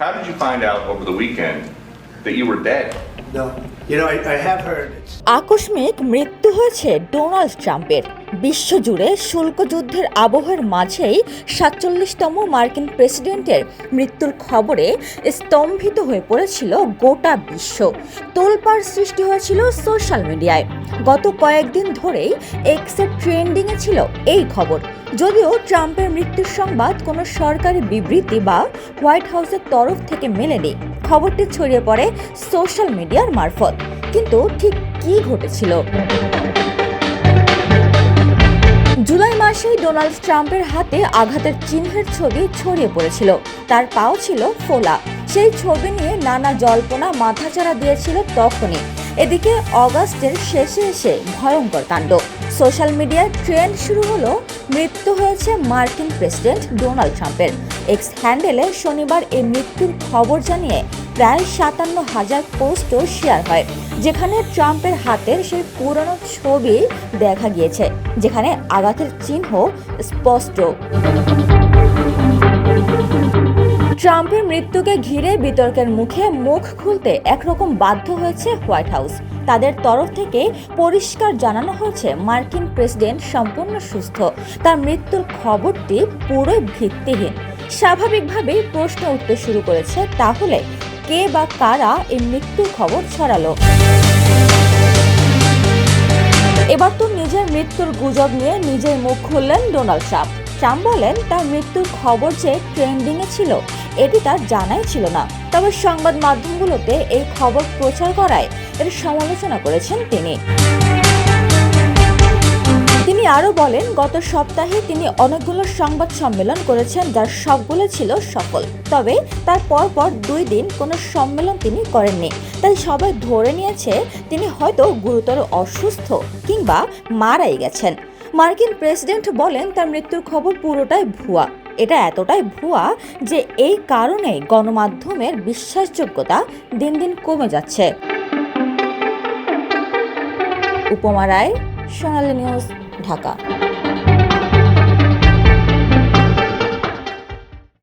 How did you find out over the weekend that you were dead? No. You know, I, I have heard it's আকস্মিক মৃত্যু হয়েছে Donald ট্রাম্পের বিশ্বজুড়ে শুল্ক যুদ্ধের আবহের মাঝেই সাতচল্লিশতম মার্কিন প্রেসিডেন্টের মৃত্যুর খবরে স্তম্ভিত হয়ে পড়েছিল গোটা বিশ্ব। তোলপাড় সৃষ্টি হয়েছিল সোশ্যাল মিডিয়ায়। গত কয়েকদিন ধরেই এক্সের ট্রেন্ডিংয়ে ছিল এই খবর। যদিও ট্রাম্পের মৃত্যুর সংবাদ কোনো সরকারি বিবৃতি বা হোয়াইট হাউসের তরফ থেকে মেলেনি। খবরটি ছড়িয়ে পড়ে সোশ্যাল মিডিয়ার মারফত। কিন্তু ঠিক কী ঘটেছিল? ডোনাল্ড ট্রাম্পের হাতে আঘাতের চিহ্নের ছবি ছড়িয়ে পড়েছিল। তার পাও ছিল ফোলা। সেই ছবি নিয়ে নানা জল্পনা মাথাচাড়া দিয়েছিল তখনই। এদিকে অগাস্টের শেষে এসে ভয়ঙ্কর কাণ্ড। সোশ্যাল মিডিয়ায় ট্রেন্ড শুরু হলো, মৃত্যু হয়েছে মার্কিন প্রেসিডেন্ট ডোনাল্ড ট্রাম্পের। এক্স হ্যান্ডেলে শনিবার এই মৃত্যুর খবর জানিয়ে প্রায় সাতান্ন হাজার পোস্টও শেয়ার হয়। যেখানে ট্রাম্পের হাতের সেই পুরনো ছবি দেখা গিয়েছে, যেখানে আঘাতের চিহ্ন স্পষ্ট। ট্রাম্পের মৃত্যুকে ঘিরে বিতর্কের মুখে মুখ খুলতে একরকম বাধ্য হয়েছে হোয়াইট হাউস। তাদের তরফ থেকে পরিষ্কার জানানো হয়েছে, মার্কিন প্রেসিডেন্ট সম্পূর্ণ সুস্থ। তার মৃত্যুর খবরটি পুরো ভিত্তিহীন। স্বাভাবিকভাবেই প্রশ্ন উঠতে শুরু করেছে, তাহলে কে বা কারা এই মৃত্যুর খবর ছড়ালো? এবার তো নিজের মৃত্যুর গুজব নিয়ে নিজের মুখ খুললেন ডোনাল্ড ট্রাম্প। ট্রাম্প বলেন, তার মৃত্যুর খবর যে ট্রেন্ডিংয়ে ছিল, এটি তার জানাই ছিল না। তবে সংবাদ মাধ্যমগুলোতে এই খবর প্রচার করায় এর সমালোচনা করেছেন তিনি। তিনি আরও বলেন, গত সপ্তাহে তিনি অনেকগুলো সংবাদ সম্মেলন করেছেন যার সবগুলো ছিল সফল। তবে তার পরপর দুই দিন কোনো সম্মেলন তিনি করেননি। তাই সবাই ধরে নিয়েছে তিনি হয়তো গুরুতর অসুস্থ কিংবা মারাই গেছেন। মার্কিন প্রেসিডেন্ট বলেন, তার মৃত্যুর খবর পুরোটাই ভুয়া। এটা এতটাই ভুয়া যে এই কারণেই গণমাধ্যমের বিশ্বাসযোগ্যতা দিন দিন কমে যাচ্ছে। উপমা রায়, সোনালী নিউজ। ঢাকা।